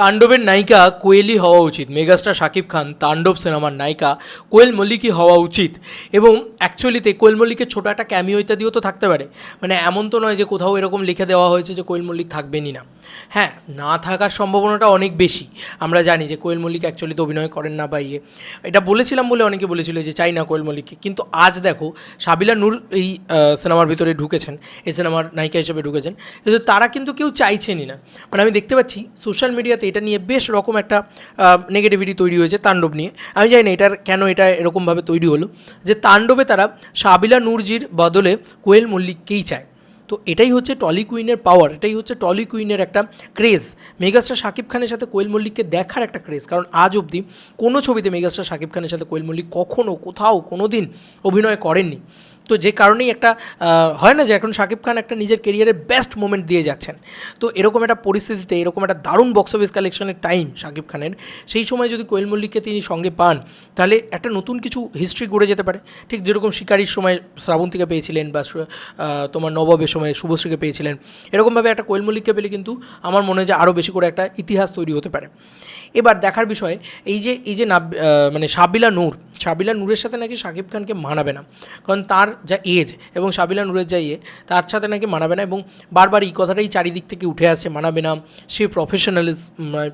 তাণ্ডবের নায়িকা কোয়েলই হওয়া উচিত। মেগাস্টার শাকিব খান তাণ্ডব সিনেমার নায়িকা কোয়েল মল্লিকই হওয়া উচিত। এবং অ্যাকচুয়ালিতে কোয়েল মল্লিকের ছোটো একটা ক্যামিও ইত্যাদিও তো থাকতে পারে। মানে এমন তো নয় যে কোথাও এরকম লিখে দেওয়া হয়েছে যে কোয়েল মল্লিক থাকবেনই না। হ্যাঁ না থাকার সম্ভাবনাটা অনেক বেশি। আমরা জানি যে কোয়েল মল্লিক অ্যাকচুয়ালিতে অভিনয় করেন না বা ইয়ে। এটা বলেছিলাম বলে অনেকে বলেছিল যে চাই না কোয়েল মল্লিককে। কিন্তু আজ দেখো, সাবিলা নূর এই সিনেমার ভিতরে ঢুকেছেন। এই সিনেমার নায়িকা হিসেবে ঢুকেছেন। কিন্তু তারা কিন্তু কেউ চাইছেনই না। মানে আমি দেখতে পাচ্ছি, সোশ্যাল মিডিয়াতে এটা নিয়ে বেশ রকম একটা নেগেটিভিটি তৈরি হয়েছে তাণ্ডব নিয়ে। আমি জানি না এটার কেন এটা এরকমভাবে তৈরি হলো, যে তাণ্ডবে তারা সাবিলা নূরজির বদলে কোয়েল মল্লিককেই চায়। তো এটাই হচ্ছে টলি কুইনের পাওয়ার এটাই হচ্ছে টলি কুইনের একটা ক্রেজ মেগাস্টার শাকিব খানের সাথে কোয়েল মল্লিককে দেখার একটা ক্রেজ কারণ আজ অবধি কোনো ছবিতে মেগাস্টার শাকিব খানের সাথে কোয়েল মল্লিক কখনও কোথাও কোনো দিন অভিনয় করেননি। তো যে কারণেই একটা হয় না যে এখন শাকিব খান একটা নিজের কেরিয়ারের বেস্ট মোমেন্ট দিয়ে যাচ্ছেন। তো এরকম একটা পরিস্থিতিতে, এরকম একটা দারুণ বক্স অফিস কালেকশনের টাইম শাকিব খানের, সেই সময় যদি কোয়েল মল্লিককে তিনি সঙ্গে পান, তাহলে একটা নতুন কিছু হিস্ট্রি গড়ে যেতে পারে। ঠিক যেরকম শিকারির সময় শ্রাবন্তীকে পেয়েছিলেন বা তোমার নবাবের সময় শুভশ্রীকে পেয়েছিলেন, এরকমভাবে একটা কোয়েল মল্লিককে পেলে কিন্তু আমার মনে হয় যে আরও বেশি করে একটা ইতিহাস তৈরি হতে পারে। এবার দেখার বিষয়, এই যে এই যে মানে সাবিলা নূর সাবিলা নূরের সাথে নাকি শাকিব খানকে মানাবে না। কারণ তার যা এজ এবং সাবিলা নূরের যা ইয়ে তার সাথে নাকি মানাবে না এবং বারবার এই কথাটাই চারিদিক থেকে উঠে আসছে মানাবে না। সে প্রফেশনালিস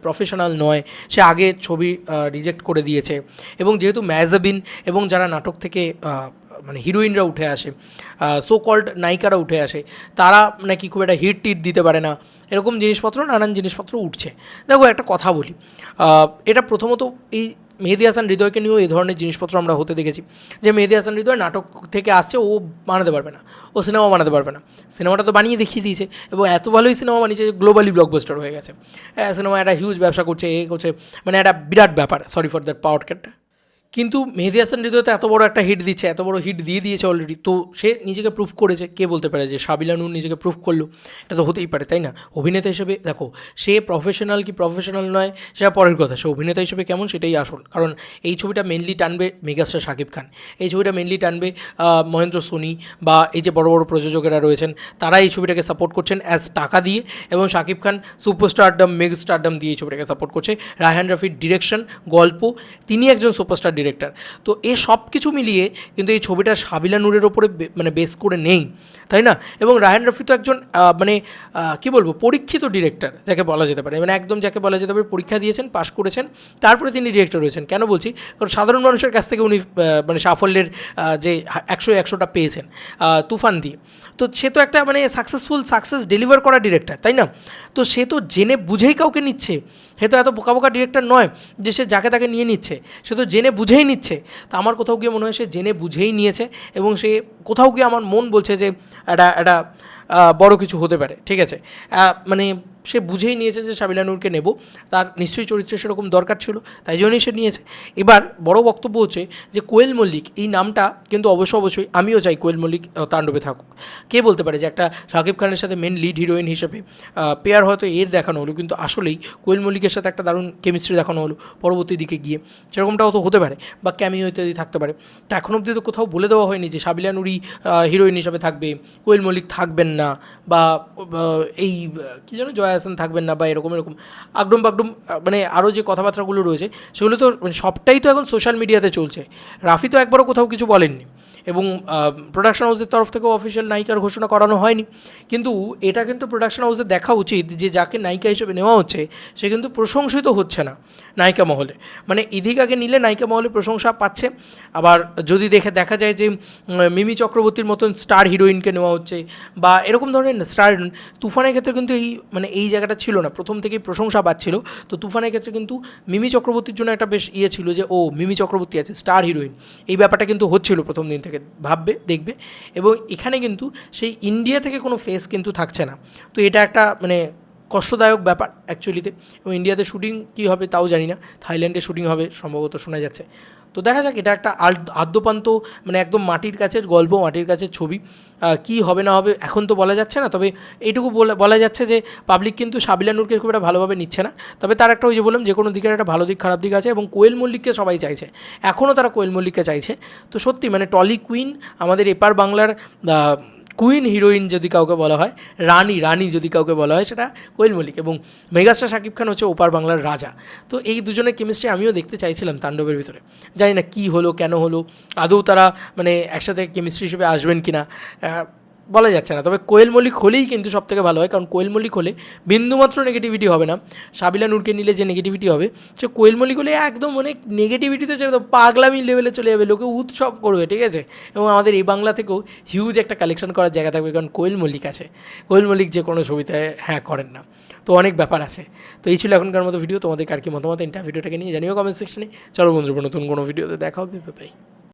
প্রফেশনাল নয়। সে আগে ছবি রিজেক্ট করে দিয়েছে। এবং যেহেতু ম্যাজাবিন এবং যারা নাটক থেকে মানে হিরোইনরা উঠে আসে সো কল্ড নায়িকারা উঠে আসে, তারা নাকি খুব একটা হিট টিট দিতে পারে না। এরকম জিনিসপত্র, নানান জিনিসপত্র উঠছে। দেখো একটা কথা বলি এটা প্রথমত এই মেহেদি হাসান হৃদয়কে নিয়েও এই ধরনের জিনিসপত্র আমরা হতে দেখেছি। যে মেহেদি হাসান হৃদয় নাটক থেকে আসছে, ও বানাতে পারবে না। ও সিনেমা বানাতে পারবে না। সিনেমাটা তো বানিয়ে দেখিয়ে দিয়েছে এবং এত ভালোই সিনেমা বানিয়েছে যে গ্লোবালি ব্লকবাস্টার হয়ে গেছে। সিনেমা একটা হিউজ ব্যবসা করছে, এ করছে মানে একটা বিরাট ব্যাপার sorry for that power cat কিন্তু মেহেদি হাসান হৃদয় তো এত বড় একটা হিট দিচ্ছে, এত বড় হিট দিয়ে দিয়েছে অলরেডি তো সে নিজেকে প্রুফ করেছে, কে বলতে পারে যে সাবিলা নূর নিজেকে প্রুফ করল? এটা তো হতেই পারে, তাই না? অভিনেতা হিসেবে, দেখো, সে প্রফেশনাল কি প্রফেশনাল নয়, সেটা পরের কথা। সে অভিনেতা হিসেবে কেমন সেটাই আসল। কারণ এই ছবিটা মেনলি টানবে মেগাস্টার শাকিব খান। এই ছবিটা মেনলি টানবে মহেন্দ্র সোনি বা এই যে বড় বড় প্রযোজকেরা রয়েছেন, তারা এই ছবিটাকে সাপোর্ট করছেন অ্যাজ টাকা দিয়ে এবং Shakib Khan superstardom mega stardom দিয়ে এই ছবিটাকে সাপোর্ট করছে। রায়হান রফির ডিরেকশন গল্প, তিনি একজন সুপারস্টার ডিরেক্টর। তো এ সব কিছু মিলিয়ে কিন্তু এই ছবিটা সাবিলা নূরের ওপরে মানে বেস করে নেই, তাই না? এবং রায়হান রফি তো একজন মানে কি বলব, পরীক্ষিত ডিরেক্টর, যাকে বলা যেতে পারে। মানে একদম যাকে বলা যেতে পারে, পরীক্ষা দিয়েছেন পাশ করেছেন, তারপরে তিনি ডিরেক্টর হয়েছেন। কেন বলছি? কারণ সাধারণ মানুষের কাছ থেকে উনি মানে সাফল্যের যে একশো একশোটা পেয়েছেন তুফান দিয়ে। তো সে তো একটা মানে সাকসেসফুল সাকসেস ডেলিভার করা ডিরেক্টর, তাই না? তো সে তো জেনে বুঝেই কাউকে নিচ্ছে। সে তো এত বোকা বোকা ডিরেক্টর নয় যে সে যাকে তাকে নিয়ে নিচ্ছে। সে তো জেনে বুঝেই নিচ্ছে। তো আমার কোথাও গিয়ে মনে হয় সে জেনে বুঝেই নিয়েছে এবং সে কোথাও গিয়ে আমার মন বলছে যে, একটা একটা বড় কিছু হতে পারে, ঠিক আছে? মানে সে বুঝেই নিয়েছে যে সাবিলা নূরকে নেব। তার নিশ্চয়ই চরিত্রে সেরকম দরকার ছিল, তাই জন্যই সে নিয়েছে। এবার বড় বক্তব্য হচ্ছে যে কোয়েল মল্লিক, এই নামটা কিন্তু অবশ্য অবশ্যই আমিও চাই কোয়েল মল্লিক তাণ্ডবে থাকুক। কে বলতে পারে যে একটা শাকিব খানের সাথে মেন লিড হিরোইন হিসেবে পেয়ার হয়তো এর দেখানো হলো, কিন্তু আসলেই কোয়েল মল্লিকের সাথে একটা দারুণ কেমিস্ট্রি দেখানো হলো পরবর্তী দিকে গিয়ে। সেরকমটাও তো হতে পারে বা ক্যামিও ইত্যাদি থাকতে পারে। তা এখন অবধি তো কোথাও বলে দেওয়া হয়নি যে সাবিলা নুরি হিরোইন হিসাবে থাকবে, কোয়েল মল্লিক থাকবেন না। বা এই, কী যেন জয়া হাসান থাকবেন না বা এরকম এরকম আগডুম বাগডুম মানে আরও যে কথাবার্তাগুলো রয়েছে, সেগুলো তো মানে সবটাই তো এখন সোশ্যাল মিডিয়াতে চলছে। রাফি তো একবারও কোথাও কিছু বলেননি। এবং প্রোডাকশন হাউসের তরফ থেকেও অফিসিয়াল নায়িকার ঘোষণা করানো হয়নি। কিন্তু এটা কিন্তু প্রোডাকশন হাউসে দেখা উচিত যে, যাকে নায়িকা হিসেবে নেওয়া হচ্ছে, সে কিন্তু প্রশংসিত হচ্ছে না নায়িকা মহলে। মানে ইধিকাকে নিলে নায়িকা মহলে প্রশংসা পাচ্ছে। আবার যদি দেখে, দেখা যায় যে মিমি চক্রবর্তীর মতন স্টার হিরোইনকে নেওয়া হচ্ছে বা এরকম ধরনের স্টার তুফানের ক্ষেত্রে কিন্তু এই মানে এই জায়গাটা ছিল না। প্রথম থেকেই প্রশংসা পাচ্ছিল। তো তুফানের ক্ষেত্রে কিন্তু মিমি চক্রবর্তীর জন্য একটা বেশ ইয়ে ছিল যে, ও মিমি চক্রবর্তী আছে স্টার হিরোইন এই ব্যাপারটা কিন্তু হচ্ছিল প্রথম দিন থেকে। ভাববে, দেখবে এবং এখানে কিন্তু সেই ইন্ডিয়া থেকে কোনো ফেস কিন্তু থাকছে না। তো এটা একটা মানে কষ্টদায়ক ব্যাপার অ্যাকচুয়ালিতে এবং ইন্ডিয়াতে শুটিং কী হবে তাও জানি না। থাইল্যান্ডে শুটিং হবে সম্ভবত শোনা যাচ্ছে। তো দেখা যাক, এটা একটা আদ্যপান্ত মানে একদম মাটির কাছের গল্প মাটির কাছের ছবি। কী হবে না হবে এখন তো বলা যাচ্ছে না, তবে এইটুকু বলা- যাচ্ছে যে পাবলিক কিন্তু সাবিলা নূরকে খুব একটা ভালোভাবে নিচ্ছে না। তবে তার একটা ওই যে বললাম যে কোনো দিকের একটা ভালো দিক, খারাপ দিক আছে এবং কোয়েল মল্লিককে সবাই চাইছে। এখনও তারা কোয়েল মল্লিককে চাইছে। তো সত্যি মানে টলি কুইন আমাদের এপার বাংলার কুইন হিরোইন যদি কাউকে বলা হয়, রানী রানী যদি কাউকে বলা হয়, সেটা কোয়েল মল্লিক এবং মেগাস্টার শাকিব খান হচ্ছে ওপার বাংলার রাজা। তো এই দুজনের কেমিস্ট্রি আমিও দেখতে চাইছিলাম তাণ্ডবের ভিতরে। জানি না কী হলো, কেন হলো, আদৌ তারা মানে একসাথে কেমিস্ট্রি হিসেবে আসবেন কি না বলা যাচ্ছে না। তবে কোয়েল মল্লিক হলেই কিন্তু সব থেকে ভালো হয়, কারণ কোয়েল মল্লিক হলে বিন্দুমাত্র নেগেটিভিটি হবে না। সাবিলা নূরকে নিলে যে নেগেটিভিটি হবে, সে কোয়েল মল্লিক হলে একদম অনেক নেগেটিভিটি তো ছেড়ে তো পাগলামি লেভেলে চলে যাবে, লোকে উৎসব করবে, ঠিক আছে? এবং আমাদের এই বাংলা থেকেও হিউজ একটা কালেকশন করার জায়গা থাকবে, কারণ কোয়েল মল্লিক আছে। কোয়েল মল্লিক যে কোনো ছবিতে হ্যাঁ করেন না। তো অনেক ব্যাপার আছে। তো এই ছিল এখনকার মতো ভিডিও তোমাদের কার কি মতামত? ইন্টার ভিডিওটাকে নিয়ে জানিও কমেন্ট সেকশনে চলো বন্ধুরা, নতুন কোনো ভিডিওতে দেখা হবে বাই